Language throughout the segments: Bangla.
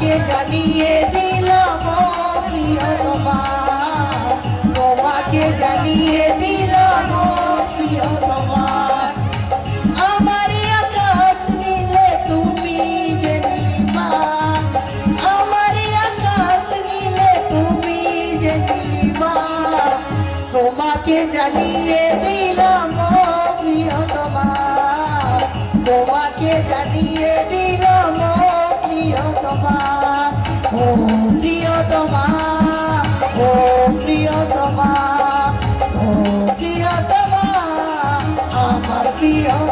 তোমাকে জানিয়ে দিলাম প্রিয়তমা তোমাকে জানিয়ে দিলাম প্রিয়তমা তোমাকে জানিয়ে দিলাম প্রিয়তমা তোমাকে জানিয়ে দিলাম প্রিয়তমা ও প্রিয়তমা ও প্রিয়তমা ও প্রিয়তমা আমার প্রিয়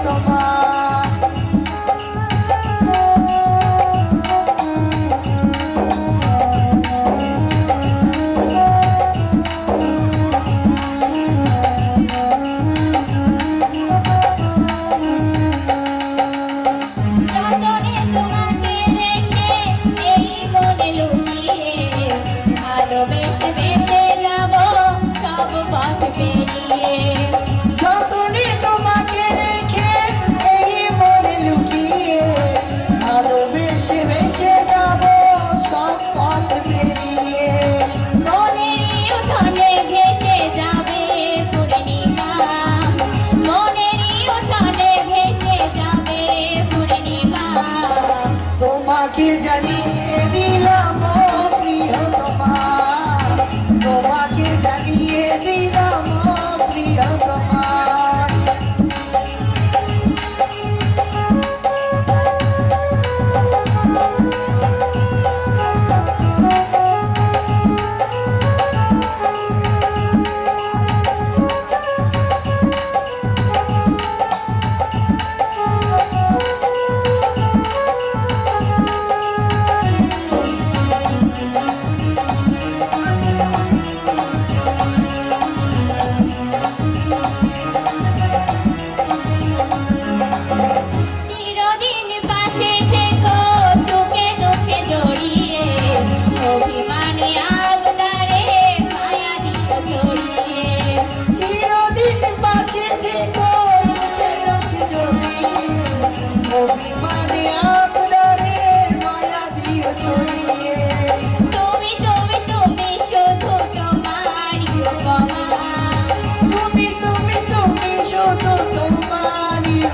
জানিয়ে দিলাম তোমাকে জানি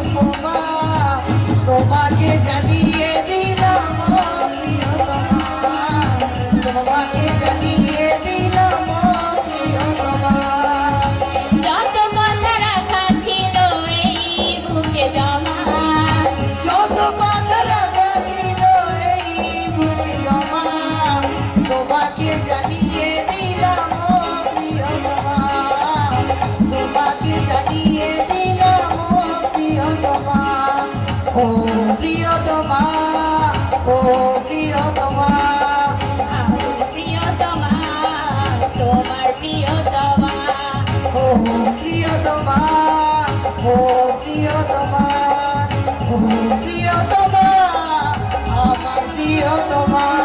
beautiful. প্রিয়তমা আমার প্রিয়তমা